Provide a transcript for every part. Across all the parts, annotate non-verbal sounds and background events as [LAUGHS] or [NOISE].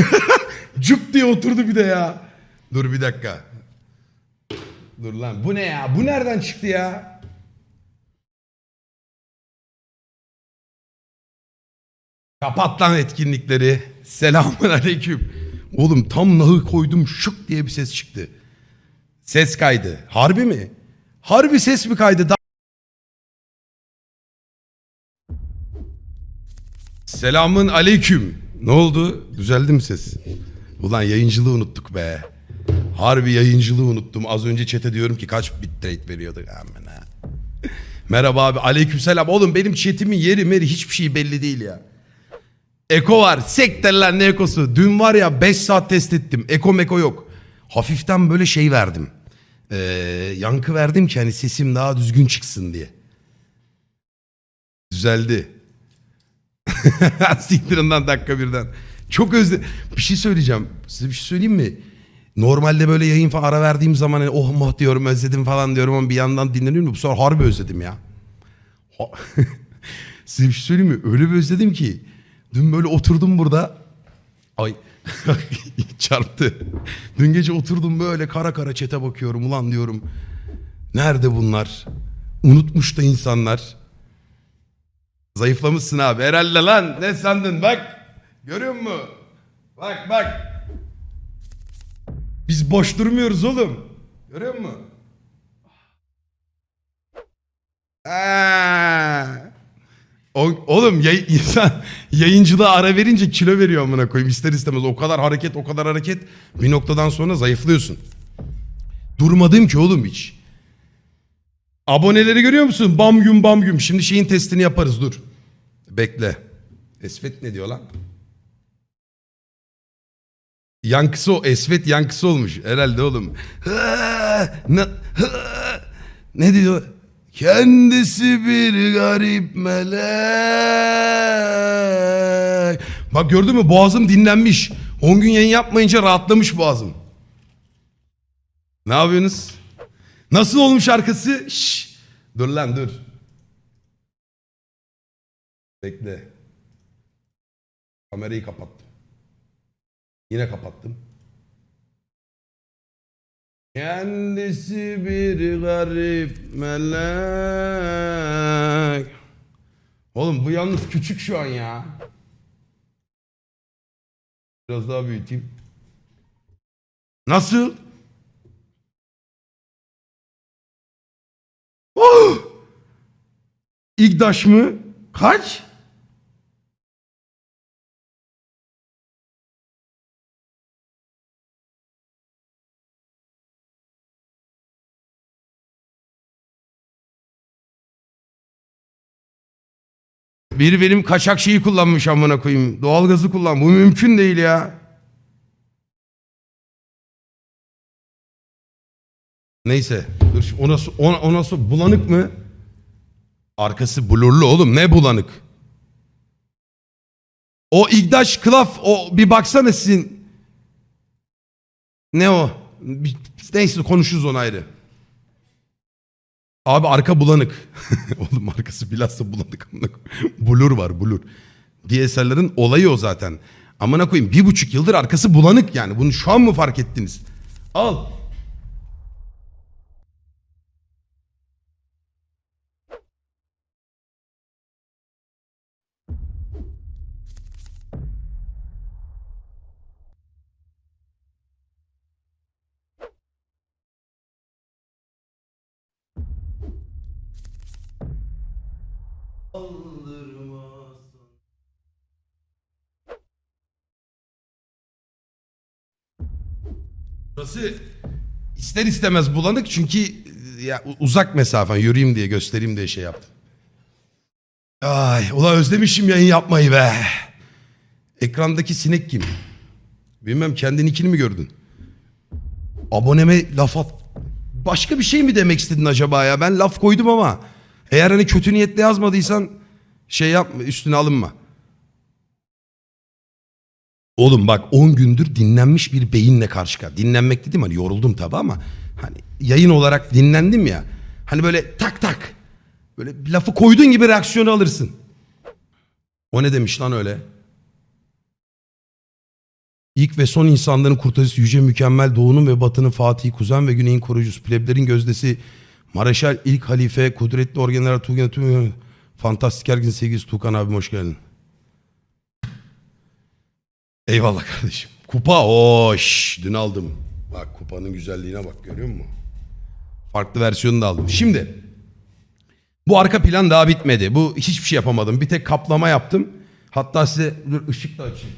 [LAUGHS] Cuk diye oturdu bir de ya. Dur bir dakika. Dur lan bu ne ya? Bu nereden çıktı ya? Kapat lan etkinlikleri. Selamun aleyküm. Oğlum tam nahı koydum şık diye bir ses çıktı. Ses kaydı. Harbi mi? Harbi ses mi kaydı? Da- Selamun aleyküm. Ne oldu? Düzeldi mi ses? Ulan yayıncılığı unuttuk be. Harbi yayıncılığı unuttum. Az önce chat'e diyorum ki kaç bitrate veriyorduk. Aman ha. Merhaba abi. Aleykümselam. Oğlum benim chat'imin yeri meri hiçbir şey belli değil ya. Eko var. Sekter lan ne ekosu. Dün var ya 5 saat test ettim. Eko meko yok. Hafiften böyle şey verdim. Ee, yankı verdim ki hani sesim daha düzgün çıksın diye. Düzeldi. [LAUGHS] Siktirinden dakika birden. Çok özle... Bir şey söyleyeceğim. Size bir şey söyleyeyim mi? Normalde böyle yayın falan ara verdiğim zaman hani oh mah diyorum özledim falan diyorum ama bir yandan dinleniyorum. Bu sefer harbi özledim ya. Ha- [LAUGHS] Size bir şey söyleyeyim mi? Öyle bir özledim ki. Dün böyle oturdum burada. Ay [LAUGHS] çarptı. Dün gece oturdum böyle kara kara çete bakıyorum. Ulan diyorum. Nerede bunlar? Unutmuş da insanlar. Zayıflamışsın abi. Herhalde lan. Ne sandın bak. Görüyor musun? Bak bak. Biz boş durmuyoruz oğlum. Görüyor musun? Aa. Oğlum yay- insan yayıncılığa ara verince kilo veriyor amına koyayım ister istemez. O kadar hareket o kadar hareket bir noktadan sonra zayıflıyorsun. Durmadım ki oğlum hiç. Aboneleri görüyor musun? Bam güm bam güm. Şimdi şeyin testini yaparız dur. Bekle. Esvet ne diyor lan? Yankısı o. Esvet yankısı olmuş. Herhalde oğlum. Ne, ne diyor? Kendisi bir garip melek. Bak gördün mü boğazım dinlenmiş. 10 gün yayın yapmayınca rahatlamış boğazım. Ne yapıyorsunuz? Nasıl olmuş arkası? Şşş. Dur lan dur. Bekle. Kamerayı kapattım. Yine kapattım. Kendisi bir garip melek. Oğlum bu yalnız küçük şu an ya. Biraz daha büyüteyim. Nasıl? Oh! [GASPS] İgdaş mı? Kaç? Biri benim kaçak şeyi kullanmış amına koyayım. Doğalgazı kullan. Bu mümkün değil ya. Neyse. Dur o nasıl, o, o nasıl bulanık mı? Arkası blurlu oğlum. Ne bulanık? O İgdaş Klaf o bir baksana sizin. Ne o? Neyse konuşuruz onu ayrı. Abi arka bulanık. [LAUGHS] Oğlum arkası bilhassa bulanık. blur var blur. DSLR'ın olayı o zaten. Amına koyayım bir buçuk yıldır arkası bulanık yani. Bunu şu an mı fark ettiniz? Al. Burası ister istemez bulanık çünkü e, ya, uzak mesafen yürüyeyim diye göstereyim diye şey yaptım. Ay ulan özlemişim yayın yapmayı be. Ekrandaki sinek kim? Bilmem kendininkini mi gördün? Aboneme laf at. Başka bir şey mi demek istedin acaba ya? Ben laf koydum ama eğer hani kötü niyetle yazmadıysan şey yapma üstüne alınma. Oğlum bak 10 gündür dinlenmiş bir beyinle karşı karşıya. Dinlenmek dedim hani yoruldum tabi ama hani yayın olarak dinlendim ya. Hani böyle tak tak böyle lafı koyduğun gibi reaksiyonu alırsın. O ne demiş lan öyle? İlk ve son insanların kurtarıcısı Yüce Mükemmel Doğu'nun ve Batı'nın Fatih, Kuzen ve Güney'in koruyucusu. Pleblerin gözdesi Mareşal İlk Halife, Kudretli Orgeneral Tuğgen Tuğgen. Fantastik Ergin sevgilisi Tuğkan abim hoş geldin. Eyvallah kardeşim. Kupa hoş. Dün aldım. Bak kupanın güzelliğine bak görüyor musun? Farklı versiyonunu da aldım. Şimdi bu arka plan daha bitmedi. Bu hiçbir şey yapamadım. Bir tek kaplama yaptım. Hatta size dur ışık da açayım.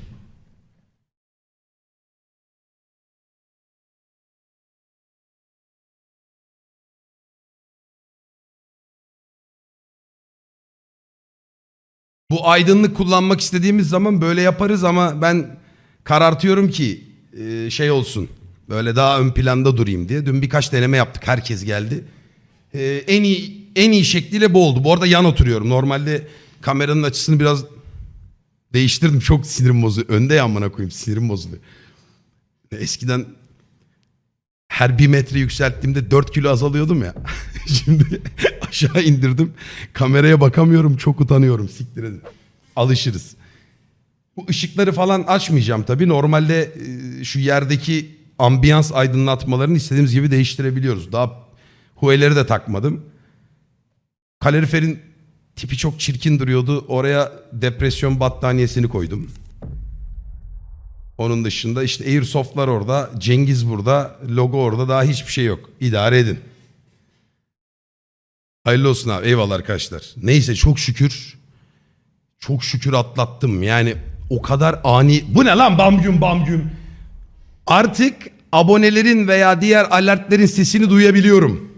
Bu aydınlık kullanmak istediğimiz zaman böyle yaparız ama ben karartıyorum ki e, şey olsun. Böyle daha ön planda durayım diye. Dün birkaç deneme yaptık. Herkes geldi. E, en iyi en iyi şekliyle bu oldu. Bu arada yan oturuyorum. Normalde kameranın açısını biraz değiştirdim. Çok sinirim bozuluyor. Önde yanmana koyayım. Sinirim bozuluyor. Eskiden her bir metre yükselttiğimde 4 kilo azalıyordum ya. [LAUGHS] [LAUGHS] Şimdi aşağı indirdim. Kameraya bakamıyorum. Çok utanıyorum. Siktir edin. Alışırız. Bu ışıkları falan açmayacağım tabii. Normalde e, şu yerdeki ambiyans aydınlatmalarını istediğimiz gibi değiştirebiliyoruz. Daha hueleri de takmadım. Kaloriferin tipi çok çirkin duruyordu. Oraya depresyon battaniyesini koydum. Onun dışında işte Airsoft'lar orada, Cengiz burada, logo orada daha hiçbir şey yok. İdare edin. Hayırlı olsun abi. Eyvallah arkadaşlar. Neyse çok şükür. Çok şükür atlattım. Yani o kadar ani. Bu ne lan bamgüm bamgüm. Artık abonelerin veya diğer alertlerin sesini duyabiliyorum.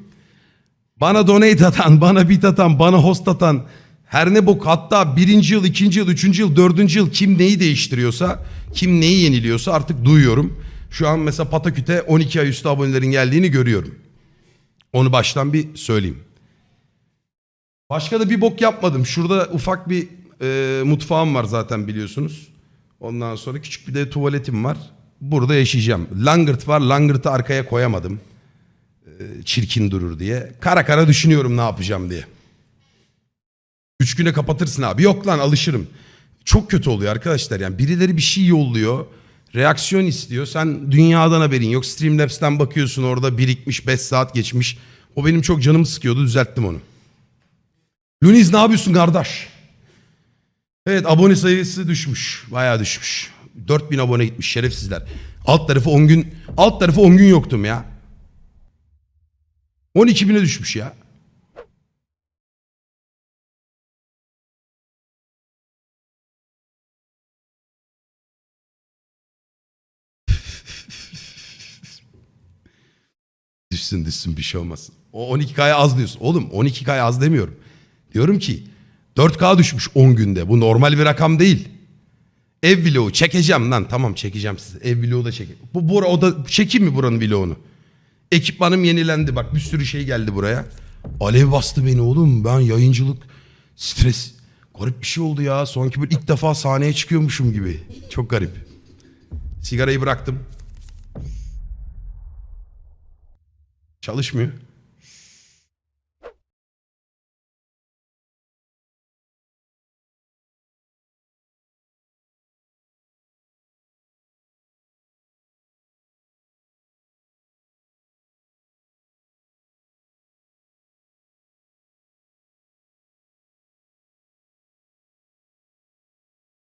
Bana donate atan, bana bit atan, bana host atan her ne bok hatta birinci yıl, ikinci yıl, üçüncü yıl, dördüncü yıl kim neyi değiştiriyorsa, kim neyi yeniliyorsa artık duyuyorum. Şu an mesela Pataküt'e 12 ay üstü abonelerin geldiğini görüyorum. Onu baştan bir söyleyeyim. Başka da bir bok yapmadım. Şurada ufak bir e, mutfağım var zaten biliyorsunuz. Ondan sonra küçük bir de tuvaletim var. Burada yaşayacağım. Langırt var. Langırt'ı arkaya koyamadım. E, çirkin durur diye. Kara kara düşünüyorum ne yapacağım diye. Üç güne kapatırsın abi. Yok lan alışırım. Çok kötü oluyor arkadaşlar. Yani birileri bir şey yolluyor. Reaksiyon istiyor. Sen dünyadan haberin yok. Streamlabs'ten bakıyorsun orada birikmiş 5 saat geçmiş. O benim çok canımı sıkıyordu. Düzelttim onu. Luniz ne yapıyorsun kardeş? Evet abone sayısı düşmüş. Bayağı düşmüş. 4000 abone gitmiş şerefsizler. Alt tarafı 10 gün alt tarafı 10 gün yoktum ya. 12 bine düşmüş ya. Düşsün düşsün bir şey olmaz. O 12K'ya az diyorsun. Oğlum 12K'ya az demiyorum. Diyorum ki 4K düşmüş 10 günde. Bu normal bir rakam değil. Ev vlogu çekeceğim lan. Tamam çekeceğim size. Ev vlogu da çekeyim. Bu bura o da çekeyim mi buranın vlogunu? Ekipmanım yenilendi. Bak bir sürü şey geldi buraya. Alev bastı beni oğlum. Ben yayıncılık stres. Garip bir şey oldu ya. Sanki böyle ilk defa sahneye çıkıyormuşum gibi. Çok garip. Sigarayı bıraktım. Çalışmıyor.